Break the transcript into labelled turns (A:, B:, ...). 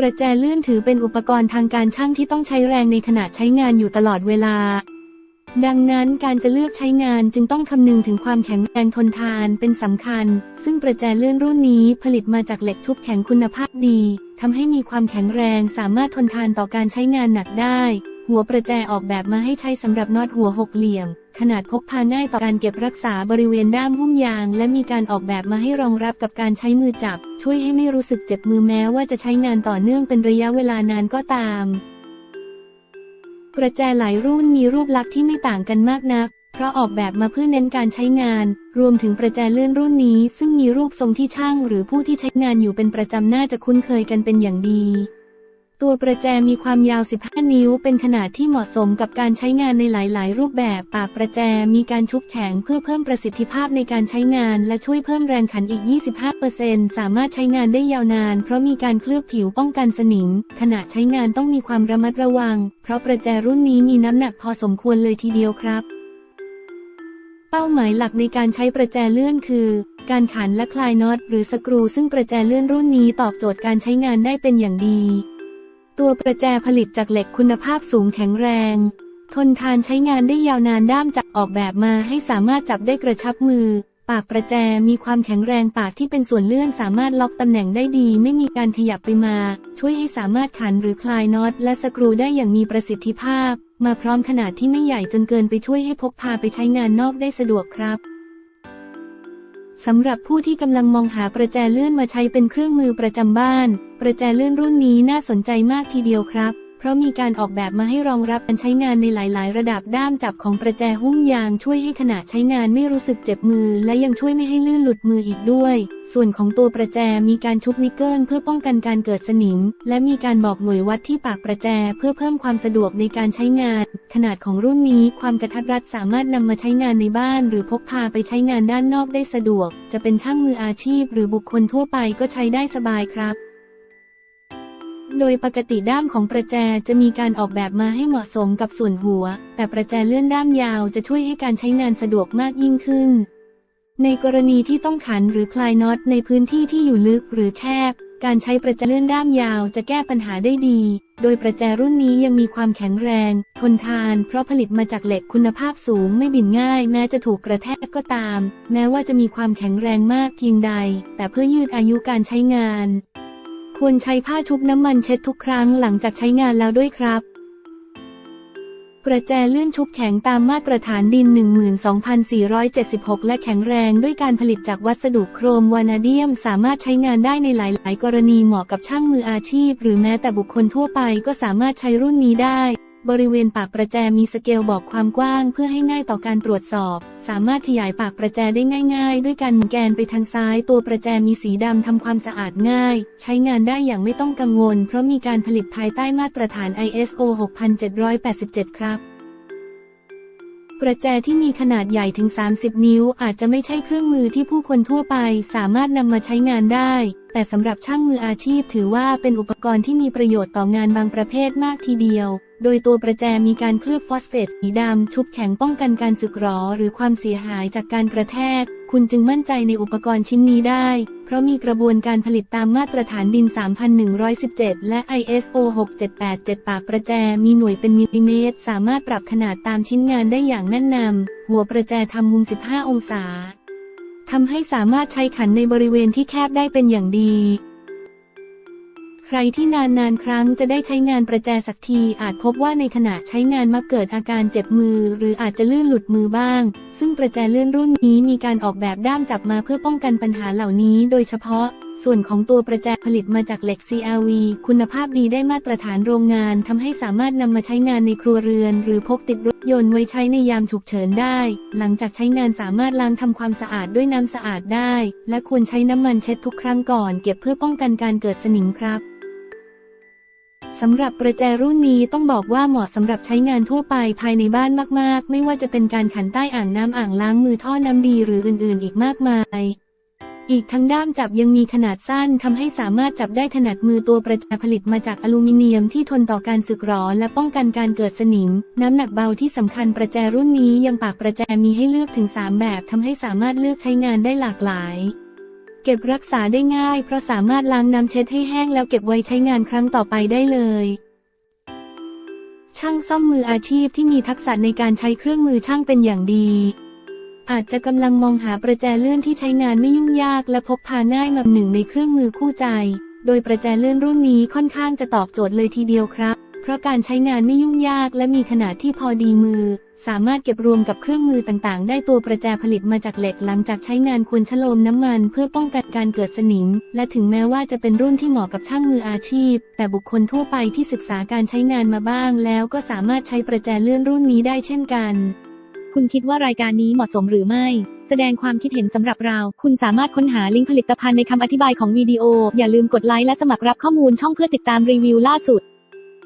A: ประแจเลื่อนถือเป็นอุปกรณ์ทางการช่างที่ต้องใช้แรงในขณะใช้งานอยู่ตลอดเวลา ดังนั้นการจะเลือกใช้งานจึงต้องคำนึงถึงความแข็งแรงทนทานเป็นสำคัญ ซึ่งประแจเลื่อนรุ่นนี้ผลิตมาจากเหล็กทุบแข็งคุณภาพดีทำให้มีความแข็งแรงสามารถทนทานต่อการใช้งานหนักได้ หัวประแจออกแบบมาให้ใช้สำหรับน็อตหัวหกเหลี่ยม ขนาดพกพาง่ายต่อการเก็บรักษาบริเวณด้ามหุ้มยาง และมีการออกแบบมาให้รองรับกับการใช้มือจับ ช่วยให้ไม่รู้สึกเจ็บมือแม้ว่าจะใช้งานต่อเนื่องเป็นระยะเวลานานก็ตาม ประแจหลายรุ่นมีรูปลักษณ์ที่ไม่ต่างกันมากนัก เพราะออกแบบมาเพื่อเน้นการใช้งาน รวมถึงประแจเลื่อนรุ่นนี้ ซึ่งมีรูปทรงที่ช่าง หรือผู้ที่ใช้งานอยู่เป็นประจำน่าจะคุ้นเคยกันเป็นอย่างดี ตัวประแจมีความยาว 15 นิ้ว เป็นขนาดที่เหมาะสมกับการใช้งานในหลาย ๆ รูปแบบ ปากประแจมีการชุบแข็งเพื่อเพิ่มประสิทธิภาพในการใช้งาน และช่วยเพิ่มแรงขันอีก 25%สามารถใช้งานได้ยาวนาน เพราะมีการเคลือบผิวป้องกันสนิม ขณะใช้งานต้องมีความระมัดระวัง เพราะประแจรุ่นนี้มีน้ำหนักพอสมควรเลยทีเดียวครับเป้าหมายหลักในการใช้ประแจเลื่อนคือ การขันและคลายน็อตหรือสกรู ซึ่งประแจเลื่อนรุ่นนี้ตอบโจทย์การใช้งานได้เป็นอย่างดี ตัวประแจผลิตจากเหล็กคุณภาพสูงแข็งแรง ทนทานใช้งานได้ยาวนานด้ามจับออกแบบมาให้สามารถจับได้กระชับมือ ปากประแจมีความแข็งแรงปากที่เป็นส่วนเลื่อนสามารถล็อกตำแหน่งได้ดี ไม่มีการขยับไปมา ช่วยให้สามารถขันหรือคลายน็อตและสกรูได้อย่างมีประสิทธิภาพ มาพร้อมขนาดที่ไม่ใหญ่จนเกินไปช่วยให้พกพาไปใช้งานนอกได้สะดวกครับ สำหรับผู้ที่กำลังมองหาประแจเลื่อนมาใช้เป็นเครื่องมือประจำบ้าน ประแจเลื่อนรุ่นนี้น่าสนใจมากทีเดียวครับ เพราะมีการออกแบบมาให้รองรับการใช้งานในหลาย ๆ ระดับด้ามจับของประแจหุ้มยางช่วยให้ขณะใช้งานไม่รู้สึกเจ็บมือ และยังช่วยไม่ให้ลื่นหลุดมืออีกด้วย ส่วนของตัวประแจมีการชุบนิกเกิลเพื่อป้องกันการเกิดสนิม และมีการบอกหน่วยวัดที่ปากประแจเพื่อเพิ่มความสะดวกในการใช้งาน ขนาดของรุ่นนี้ความกระทัดรัดสามารถนำมาใช้งานในบ้าน หรือพกพาไปใช้งานด้านนอกได้สะดวก จะเป็นช่างมืออาชีพ หรือบุคคลทั่วไปก็ใช้ได้สบายครับ โดยปกติด้ามของประแจจะมีการออกแบบมาให้เหมาะสมกับส่วนหัว แต่ประแจเลื่อนด้ามยาวจะช่วยให้การใช้งานสะดวกมากยิ่งขึ้น ในกรณีที่ต้องขันหรือคลายน็อตในพื้นที่ที่อยู่ลึกหรือแคบ การใช้ประแจเลื่อนด้ามยาวจะแก้ปัญหาได้ดี โดยประแจรุ่นนี้ยังมีความแข็งแรง ทนทาน เพราะผลิตมาจากเหล็กคุณภาพสูงไม่บินง่าย แม้จะถูกกระแทกก็ตาม แม้ว่าจะมีความแข็งแรงมากเพียงใด แต่เพื่อยืดอายุการใช้งาน ควรใช้ผ้าชุบน้ำมันเช็ดทุกครั้งหลังจากใช้งานแล้วด้วยครับ ประแจเลื่อนชุบแข็งตามมาตรฐานดิน 12,476 และแข็งแรงด้วยการผลิตจากวัสดุโครมวานาเดียม สามารถใช้งานได้ในหลาย ๆ กรณีเหมาะกับช่างมืออาชีพ หรือแม้แต่บุคคลทั่วไปก็สามารถใช้รุ่นนี้ได้ บริเวณปากประแจมีสเกลบอกความกว้างเพื่อให้ง่ายต่อการตรวจสอบ สามารถขยายปากประแจได้ง่าย ๆ ด้วยการหมุนแกนไปทางซ้าย ตัวประแจมีสีดำทำความสะอาดง่าย ใช้งานได้อย่างไม่ต้องกังวล เพราะมีการผลิตภายใต้มาตรฐาน ISO 6787 ครับประแจที่มีขนาดใหญ่ถึง 30 นิ้ว อาจจะไม่ใช่เครื่องมือที่ผู้คนทั่วไป สามารถนำมาใช้งานได้ แต่สำหรับช่างมืออาชีพถือว่าเป็นอุปกรณ์ที่มีประโยชน์ต่องานบางประเภทมากทีเดียว โดยตัวประแจมีการเคลือบฟอสเฟตสีดำชุบแข็งป้องกันการสึกหรอหรือความเสียหายจากการกระแทก คุณจึงมั่นใจในอุปกรณ์ชิ้นนี้ได้ เพราะมีกระบวนการผลิตตามมาตรฐานดิน 3117 และ ISO 6787 ปากประแจมีหน่วยเป็นมิลลิเมตร สามารถปรับขนาดตามชิ้นงานได้อย่างแน่นนำหัวประแจทำมุม 15 องศาทำให้สามารถใช้ขันในบริเวณที่แคบได้เป็นอย่างดี ใครที่นานๆครั้งจะได้ใช้งานประแจสักที อาจพบว่าในขณะใช้งานมักเกิดอาการเจ็บมือ หรืออาจจะลื่นหลุดมือบ้าง ซึ่งประแจเลื่อนรุ่นนี้มีการออกแบบด้ามจับมาเพื่อป้องกันปัญหาเหล่านี้ โดยเฉพาะ ส่วนของตัวประแจผลิตมาจากเหล็ก CRV คุณภาพดีได้มาตรฐานโรงงานทำให้สามารถนำมาใช้งานในครัวเรือน หรือพกติดรถยนต์ไว้ใช้ในยามฉุกเฉินได้ หลังจากใช้งานสามารถล้างทำความสะอาดด้วยน้ำสะอาดได้ และควรใช้น้ำมันเช็ดทุกครั้งก่อนเก็บเพื่อป้องกันการเกิดสนิมครับ สำหรับประแจรุ่นนี้ต้องบอกว่าเหมาะสำหรับใช้งานทั่วไปภายในบ้านมากๆ ไม่ว่าจะเป็นการขันใต้อ่างน้ำอ่างล้างมือท่อน้ำดีหรืออื่นๆ อีกมากมาย อีกทั้งด้ามจับยังมีขนาดสั้นทำให้สามารถจับได้ถนัดมือตัวประแจผลิตมาจากอลูมิเนียมที่ทนต่อการสึกหรอและป้องกันการเกิดสนิม น้ำหนักเบาที่สำคัญประแจรุ่นนี้ยังปากประแจมีให้เลือกถึง 3 แบบทำให้สามารถเลือกใช้งานได้หลากหลาย เก็บรักษาได้ง่าย เพราะสามารถล้างน้ำเช็ดให้แห้งแล้วเก็บไว้ใช้งานครั้งต่อไปได้เลย ช่างซ่อมมืออาชีพที่มีทักษะในการใช้เครื่องมือช่างเป็นอย่างดี อาจจะกำลังมองหาประแจเลื่อนที่ใช้งานไม่ยุ่งยากและพกพาง่ายมาหนึ่งในเครื่องมือคู่ใจ โดยประแจเลื่อนรุ่นนี้ค่อนข้างจะตอบโจทย์เลยทีเดียวครับ เพราะการใช้งานไม่ยุ่งยากและมีขนาดที่พอดีมือ สามารถเก็บรวมกับเครื่องมือต่างๆ ได้ตัวประแจผลิตมาจากเหล็กหลังจากใช้งานควรชโลมน้ำมัน เพื่อป้องกันการเกิดสนิม และถึงแม้ว่าจะเป็นรุ่นที่เหมาะกับช่างมืออาชีพ แต่บุคคลทั่วไปที่ศึกษาการใช้งานมาบ้าง แล้วก็สามารถใช้ประแจเลื่อนรุ่นนี้ได้เช่นกัน
B: คุณคิดว่ารายการนี้เหมาะสมหรือไม่ แสดงความคิดเห็นสำหรับเรา คุณสามารถค้นหาลิงก์ผลิตภัณฑ์ในคำอธิบายของวิดีโอ อย่าลืมกดไลค์และสมัครรับข้อมูลช่องเพื่อติดตามรีวิวล่าสุด